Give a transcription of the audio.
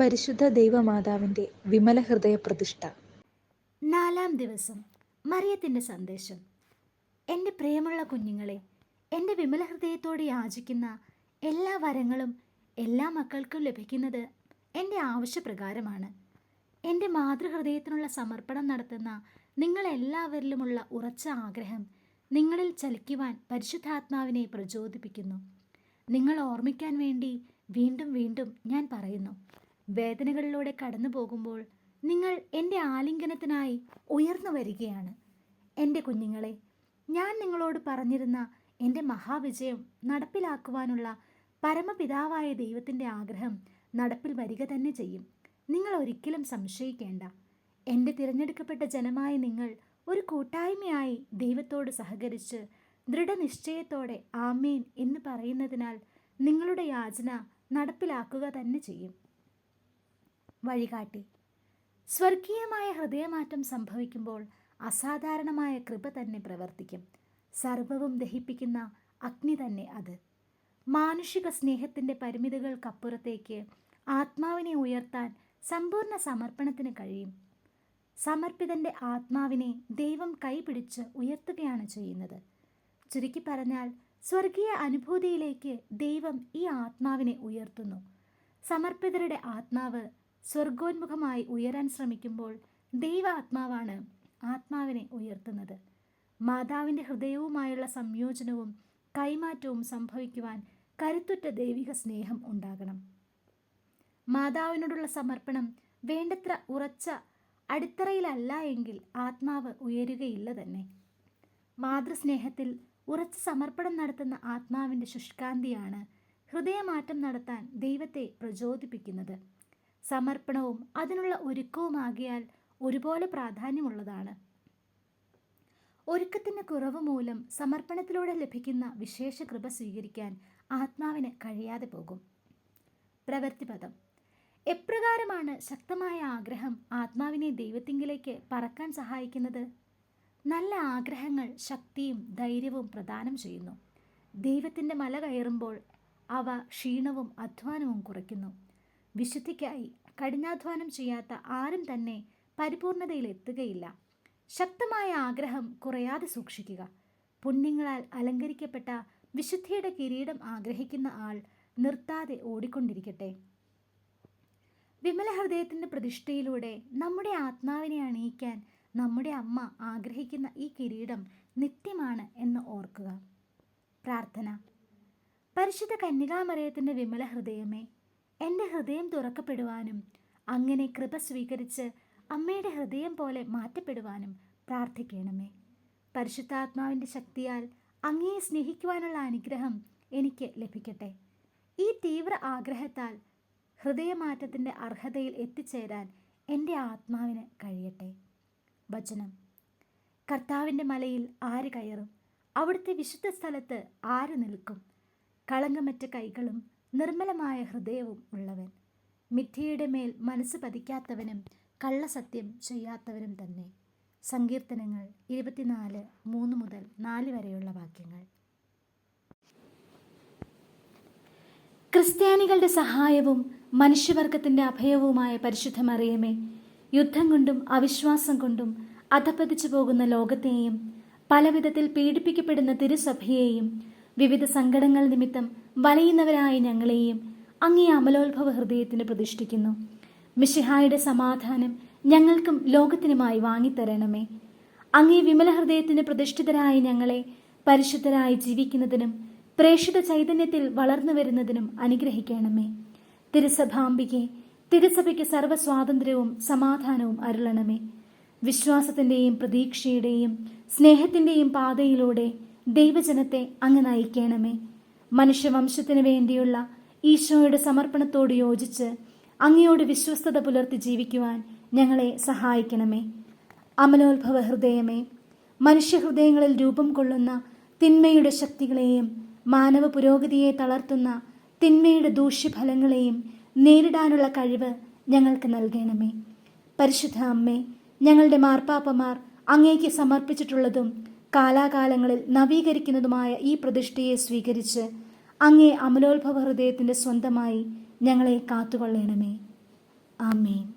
പരിശുദ്ധ ദൈവമാതാവിന്റെ വിമല ഹൃദയ പ്രതിഷ്ഠ. നാലാം ദിവസം മറിയത്തിന്റെ സന്ദേശം. എന്റെ പ്രിയമുള്ള കുഞ്ഞുങ്ങളെ എന്റെ വിമല ഹൃദയത്തോടെ യാചിക്കുന്ന എല്ലാ വരങ്ങളും എല്ലാ മക്കൾക്കും ലഭിക്കുന്നത് എന്റെ ആവശ്യപ്രകാരമാണ്. എന്റെ മാതൃഹൃദയത്തിനുള്ള സമർപ്പണം നടത്തുന്ന നിങ്ങളെല്ലാവരിലുമുള്ള ഉറച്ച ആഗ്രഹം നിങ്ങളിൽ ചലിക്കുവാൻ പരിശുദ്ധാത്മാവിനെ പ്രചോദിപ്പിക്കുന്നു. നിങ്ങൾ ഓർമ്മിക്കാൻ വേണ്ടി വീണ്ടും വീണ്ടും ഞാൻ പറയുന്നു. വേദനകളിലൂടെ കടന്നു പോകുമ്പോൾ നിങ്ങൾ എന്റെ ആലിംഗനത്തിനായി ഉയർന്നു വരികയാണ്. എന്റെ കുഞ്ഞുങ്ങളെ ഞാൻ നിങ്ങളോട് പറഞ്ഞിരുന്ന എന്റെ മഹാവിജയം നടപ്പിലാക്കുവാനുള്ള പരമപിതാവായ ദൈവത്തിന്റെ ആഗ്രഹം നടപ്പിൽ വരിക തന്നെ ചെയ്യും. നിങ്ങൾ ഒരിക്കലും സംശയിക്കേണ്ട. എന്റെ തിരഞ്ഞെടുക്കപ്പെട്ട ജനമായ നിങ്ങൾ ഒരു കൂട്ടായ്മയായി ദൈവത്തോട് സഹകരിച്ച് ദൃഢനിശ്ചയത്തോടെ ആമേൻ എന്ന് പറയുന്നതിനാൽ നിങ്ങളുടെ യാചന നടപ്പിലാക്കുക തന്നെ ചെയ്യും. വഴികാട്ടി. സ്വർഗീയമായ ഹൃദയമാറ്റം സംഭവിക്കുമ്പോൾ അസാധാരണമായ കൃപ തന്നെ പ്രവർത്തിക്കും. സർവവും ദഹിപ്പിക്കുന്ന അഗ്നി തന്നെ അത്. മാനുഷിക സ്നേഹത്തിന്റെ പരിമിതികൾക്കപ്പുറത്തേക്ക് ആത്മാവിനെ ഉയർത്താൻ സമ്പൂർണ സമർപ്പണത്തിന് കഴിയും. സമർപ്പിതന്റെ ആത്മാവിനെ ദൈവം കൈപിടിച്ച് ഉയർത്തുകയാണ് ചെയ്യുന്നത്. ചുരുക്കി പറഞ്ഞാൽ സ്വർഗീയ അനുഭൂതിയിലേക്ക് ദൈവം ഈ ആത്മാവിനെ ഉയർത്തുന്നു. സമർപ്പിതരുടെ ആത്മാവ് സ്വർഗോന്മുഖമായി ഉയരാൻ ശ്രമിക്കുമ്പോൾ ദൈവാത്മാവാണ് ആത്മാവിനെ ഉയർത്തുന്നത്. മാതാവിന്റെ ഹൃദയവുമായുള്ള സംയോജനവും കൈമാറ്റവും സംഭവിക്കുവാൻ കരുത്തുറ്റ ദൈവിക സ്നേഹം ഉണ്ടാകണം. മാതാവിനോടുള്ള സമർപ്പണം വേണ്ടത്ര ഉറച്ച അടിത്തറയിലല്ല എങ്കിൽ ആത്മാവ് ഉയരുകയില്ല തന്നെ. മാതൃസ്നേഹത്തിൽ ഉറച്ച സമർപ്പണം നടത്തുന്ന ആത്മാവിന്റെ ശുഷ്കാന്തിയാണ് ഹൃദയമാറ്റം നടത്താൻ ദൈവത്തെ പ്രചോദിപ്പിക്കുന്നത്. സമർപ്പണവും അതിനുള്ള ഒരുക്കവുമാകിയാൽ ഒരുപോലെ പ്രാധാന്യമുള്ളതാണ്. ഒരുക്കത്തിന്റെ കുറവ് മൂലം സമർപ്പണത്തിലൂടെ ലഭിക്കുന്ന വിശേഷ കൃപ സ്വീകരിക്കാൻ ആത്മാവിന് കഴിയാതെ പോകും. പ്രവൃത്തിപദം എപ്രകാരമാണ് ശക്തമായ ആഗ്രഹം ആത്മാവിനെ ദൈവത്തിങ്കിലേക്ക് പറക്കാൻ സഹായിക്കുന്നത്? നല്ല ആഗ്രഹങ്ങൾ ശക്തിയും ധൈര്യവും പ്രദാനം ചെയ്യുന്നു. ദൈവത്തിന്റെ മല കയറുമ്പോൾ അവ ക്ഷീണവും അധ്വാനവും കുറയ്ക്കുന്നു. വിശുദ്ധിക്കായി കഠിനാധ്വാനം ചെയ്യാത്ത ആരും തന്നെ പരിപൂർണതയിൽ എത്തുകയില്ല ശക്തമായ ആഗ്രഹം കുറയാതെ സൂക്ഷിക്കുക. പുണ്യങ്ങളാൽ അലങ്കരിക്കപ്പെട്ട വിശുദ്ധിയുടെ കിരീടം ആഗ്രഹിക്കുന്ന ആൾ നിർത്താതെ ഓടിക്കൊണ്ടിരിക്കട്ടെ. വിമല ഹൃദയത്തിന്റെ പ്രതിഷ്ഠയിലൂടെ നമ്മുടെ ആത്മാവിനെ അണിയിക്കാൻ നമ്മുടെ അമ്മ ആഗ്രഹിക്കുന്ന ഈ കിരീടം നിത്യമാണ് എന്ന് ഓർക്കുക. പ്രാർത്ഥന. പരിശുദ്ധ കന്യകാമറയത്തിന്റെ വിമല ഹൃദയമേ എന്റെ ഹൃദയം തുറക്കപ്പെടുവാനും അങ്ങനെ കൃപ സ്വീകരിച്ച് അമ്മയുടെ ഹൃദയം പോലെ മാറ്റപ്പെടുവാനും പ്രാർത്ഥിക്കണമേ. പരിശുദ്ധാത്മാവിന്റെ ശക്തിയാൽ അങ്ങയെ സ്നേഹിക്കുവാനുള്ള അനുഗ്രഹം എനിക്ക് ലഭിക്കട്ടെ. ഈ തീവ്ര ആഗ്രഹത്താൽ ഹൃദയമാറ്റത്തിന്റെ അർഹതയിൽ എത്തിച്ചേരാൻ എന്റെ ആത്മാവിന് കഴിയട്ടെ. വചനം. കർത്താവിന്റെ മലയിൽ ആര് കയറും? അവിടുത്തെ വിശുദ്ധ സ്ഥലത്ത് ആര് നിൽക്കും? കളങ്കമറ്റ കൈകളും നിർമ്മലമായ ഹൃദയവും ഉള്ളവൻ. മിഥ്യയുടെ മേൽ മനസ്സ് പതിക്കാത്തവനും കള്ളസത്യം ചെയ്യാത്തവനും തന്നെ. സങ്കീർത്തനങ്ങൾ ഇരുപത്തിനാല് മൂന്ന് മുതൽ നാല് വരെയുള്ള വാക്യങ്ങൾ. ക്രിസ്ത്യാനികളുടെ സഹായവും മനുഷ്യവർഗത്തിന്റെ അഭയവുമായ പരിശുദ്ധമറിയമേ യുദ്ധം കൊണ്ടും അവിശ്വാസം കൊണ്ടും അധപ്പതിച്ചു പോകുന്ന ലോകത്തെയും പലവിധത്തിൽ പീഡിപ്പിക്കപ്പെടുന്ന തിരുസഭയെയും വിവിധ സങ്കടങ്ങൾ നിമിത്തം വലയുന്നവരായ ഞങ്ങളെയും അങ്ങേ അമലോത്ഭവ ഹൃദയത്തിന് പ്രതിഷ്ഠിക്കുന്നു. മിഷിഹായുടെ സമാധാനം ഞങ്ങൾക്കും ലോകത്തിനുമായി വാങ്ങിത്തരണമേ. അങ്ങേ വിമല ഹൃദയത്തിന് പ്രതിഷ്ഠിതരായ ഞങ്ങളെ പരിശുദ്ധരായി ജീവിക്കുന്നതിനും പ്രേക്ഷിത ചൈതന്യത്തിൽ വളർന്നു വരുന്നതിനും അനുഗ്രഹിക്കണമേ. തിരുസഭാംബികെ തിരുസഭയ്ക്ക് സർവസ്വാതന്ത്ര്യവും സമാധാനവും അരുളണമേ. വിശ്വാസത്തിന്റെയും പ്രതീക്ഷയുടെയും സ്നേഹത്തിന്റെയും പാതയിലൂടെ ദൈവജനത്തെ അങ്ങ് നയിക്കണമേ. മനുഷ്യവംശത്തിനു വേണ്ടിയുള്ള ഈശോയുടെ സമർപ്പണത്തോട് യോജിച്ച് അങ്ങയോട് വിശ്വസ്തത പുലർത്തി ജീവിക്കുവാൻ ഞങ്ങളെ സഹായിക്കണമേ. അമലോത്ഭവ ഹൃദയമേ മനുഷ്യഹൃദയങ്ങളിൽ രൂപം കൊള്ളുന്ന തിന്മയുടെ ശക്തികളെയും മാനവ പുരോഗതിയെ തളർത്തുന്ന തിന്മയുടെ ദൂഷ്യഫലങ്ങളെയും നേരിടാനുള്ള കഴിവ് ഞങ്ങൾക്ക് നൽകണമേ. പരിശുദ്ധ അമ്മേ ഞങ്ങളുടെ മാർപ്പാപ്പമാർ അങ്ങേക്ക് സമർപ്പിച്ചിട്ടുള്ളതും കാലാകാലങ്ങളിൽ നവീകരിക്കുന്നതുമായ ഈ പ്രതിഷ്ഠയെ സ്വീകരിച്ച് അങ്ങേ അമലോത്ഭവ ഹൃദയത്തിന്റെ സ്വന്തമായി ഞങ്ങളെ കാത്തുകൊള്ളണമേ. ആമേൻ.